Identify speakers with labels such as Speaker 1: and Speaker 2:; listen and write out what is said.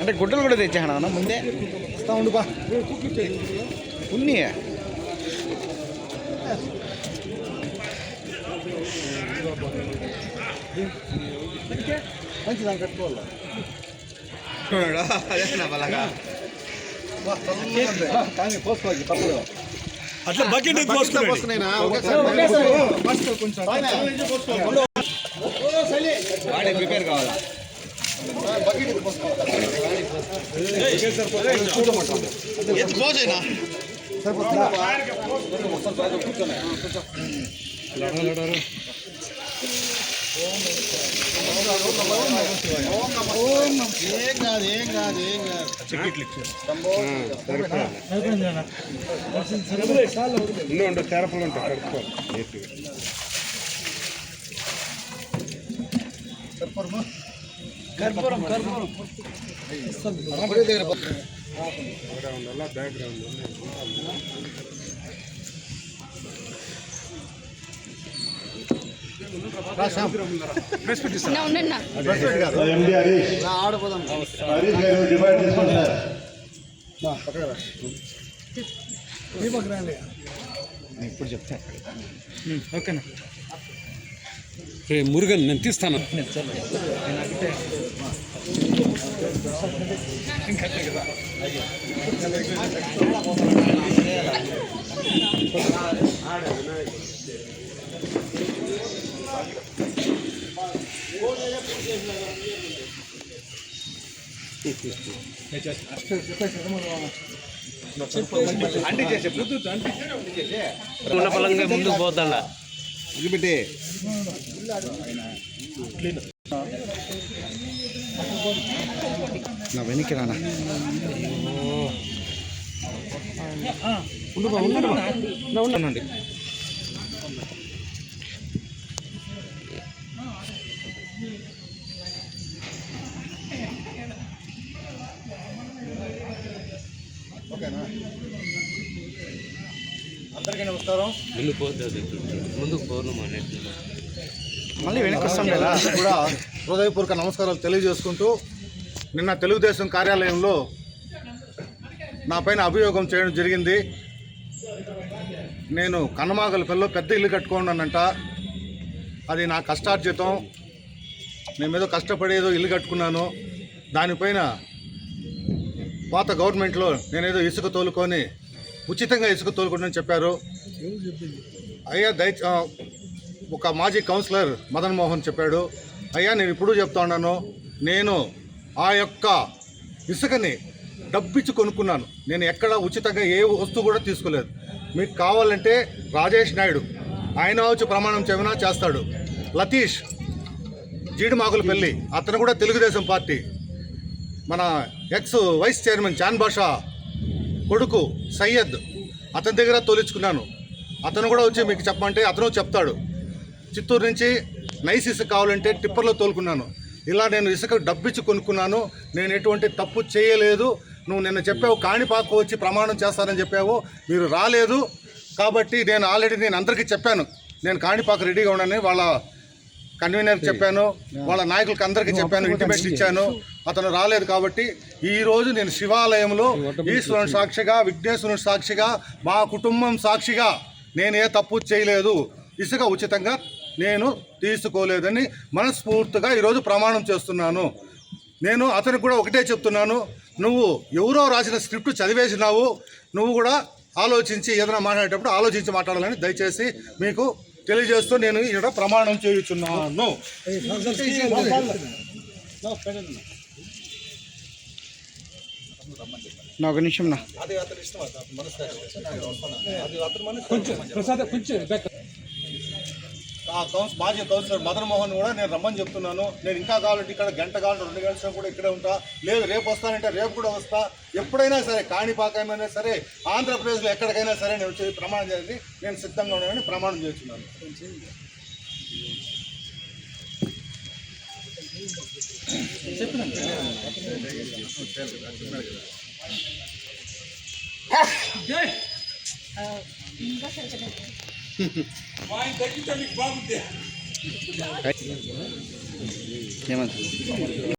Speaker 1: అంటే గుడ్డలు కూడా తెచ్చాను అన్న ముందే?
Speaker 2: ఇస్తా ఉండు బా.
Speaker 1: ఉన్ని
Speaker 2: మంచి దాన్ని కట్టుకోవాలి పోసుకోవాలి తప్పదు.
Speaker 3: అట్లా బకెట్ ఎత్తి పోసుకున్నాడు
Speaker 2: పోసుకునేనా? ఒకేసారి పోసుకో కొంచెం. ఉండు.
Speaker 1: వాడే ప్రిపేర్ కావాలా
Speaker 2: బకెట్ ఎత్తి పోసుకోవాలి. సరిపోతుందా? ఏం కాదు ఏం కాదు ఏం కాదు
Speaker 3: ఉండు ఉండు తెరపలు ఉంటాయి కడుక్కోవాలి నీట్గా.
Speaker 2: సరిపోరుమా?
Speaker 3: బ్యాక్గ్రౌండ్ అలా బ్యాక్గ్రౌండ్
Speaker 4: నా ఉండండి నా
Speaker 5: ఎండి హరీష్
Speaker 2: నా ఆడపోదాం
Speaker 5: హరీష్ గారు డివైడ్ చేసుకోండి సార్
Speaker 2: నా, పక్కన రా.
Speaker 1: ఇప్పుడు చెప్తా ఓకేనా
Speaker 3: రే మురుగన్ నేను తీస్తాను
Speaker 6: ముందుకు పోతాడ
Speaker 1: వదిలిపెట్టి నా వెనక్కి రానా ఉండండి
Speaker 2: ఓకేనా అందరికీ నమస్కారం
Speaker 6: ముందుకు పోతుంది ముందుకు పోను అనేది
Speaker 1: మళ్ళీ వెనక్కి వస్తాం కదా.
Speaker 2: కూడా హృదయపూర్వక నమస్కారాలు తెలియజేసుకుంటూ నిన్న తెలుగుదేశం కార్యాలయంలో నా పైన అభియోగం చేయడం జరిగింది. నేను కన్నమాగలపల్లిలో పెద్ద ఇల్లు కట్టుకున్నానంట అది నా కష్టార్జితం. నేను ఏదో కష్టపడి ఏదో ఇల్లు కట్టుకున్నాను. దానిపైన పాత గవర్నమెంట్లో నేనేదో ఇసుక తోలుకొని ఉచితంగా ఇసుక తోలుకుంటానని చెప్పారు. అయ్యా దయ ఒక మాజీ కౌన్సిలర్ మదన్ మోహన్ చెప్పాడు అయ్యా నేను ఇప్పుడు చెప్తా ఉన్నాను నేను ఆ యొక్క ఇసుకని డబ్బిచ్చి కొనుక్కున్నాను. నేను ఎక్కడ ఉచితంగా ఏ వస్తువు కూడా తీసుకోలేదు. మీకు కావాలంటే రాజేష్ నాయుడు ఆయన వచ్చి ప్రమాణం చెవినా చేస్తాడు. లతీష్ జీడిమాకుల పెళ్ళి అతను కూడా తెలుగుదేశం పార్టీ. మన ex vice chairman Chan Basha కొడుకు సయ్యద్ అతని దగ్గర తోలించుకున్నాను అతను కూడా వచ్చి మీకు చెప్పమంటే అతను చెప్తాడు. చిత్తూరు నుంచి నైస్ ఇసుక కావాలంటే టిప్పర్లో తోలుకున్నాను. ఇలా నేను ఇసుక డబ్బిచ్చి కొనుక్కున్నాను. నేను ఎటువంటి తప్పు చేయలేదు. నువ్వు నిన్న చెప్పావు కాణిపాకు వచ్చి ప్రమాణం చేస్తానని చెప్పావు. మీరు రాలేదు. కాబట్టి నేను ఆల్రెడీ నేను అందరికీ చెప్పాను. నేను కాణిపాకు రెడీగా ఉన్నానని వాళ్ళ కన్వీనర్ చెప్పాను. వాళ్ళ నాయకులకు అందరికీ చెప్పాను. ఇంటిమేట్ ఇచ్చాను. అతను రాలేదు కాబట్టి ఈ రోజు నేను శివాలయంలో ఈశ్వరుని సాక్షిగా విఘ్నేశ్వరుని సాక్షిగా మా కుటుంబం సాక్షిగా నేను ఏ తప్పు చేయలేదు. ఇసుక ఉచితంగా నేను తీసుకోలేదని మనస్ఫూర్తిగా ఈరోజు ప్రమాణం చేస్తున్నాను. నేను అతనికి కూడా ఒకటే చెప్తున్నాను. నువ్వు ఎవరో రాసిన స్క్రిప్ట్ చదివేసినావు నువ్వు కూడా ఆలోచించి ఏదైనా మాట్లాడేటప్పుడు ఆలోచించి మాట్లాడాలని దయచేసి మీకు తెలియజేస్తూ నేను ఇక్కడ ప్రమాణం చేయుచున్నాను.
Speaker 1: నా ఒక నిమిషం నా.
Speaker 2: ఆ కౌన్స్ మాజీ కౌన్సిలర్ మదన్ మోహన్ కూడా నేను రమ్మని చెప్తున్నాను. నేను ఇంకా కావాలంటే ఇక్కడ గంట కావాలంటే రెండు గంటల కూడా ఇక్కడే ఉంటా. లేదు రేపు వస్తానంటే రేపు కూడా వస్తా. ఎప్పుడైనా సరే కాణిపాకమైనా సరే ఆంధ్రప్రదేశ్లో ఎక్కడికైనా సరే నేను వచ్చి ప్రమాణం చేసి నేను సిద్ధంగా ఉన్నానని ప్రమాణం చేస్తున్నాను.
Speaker 1: ఏమంటారు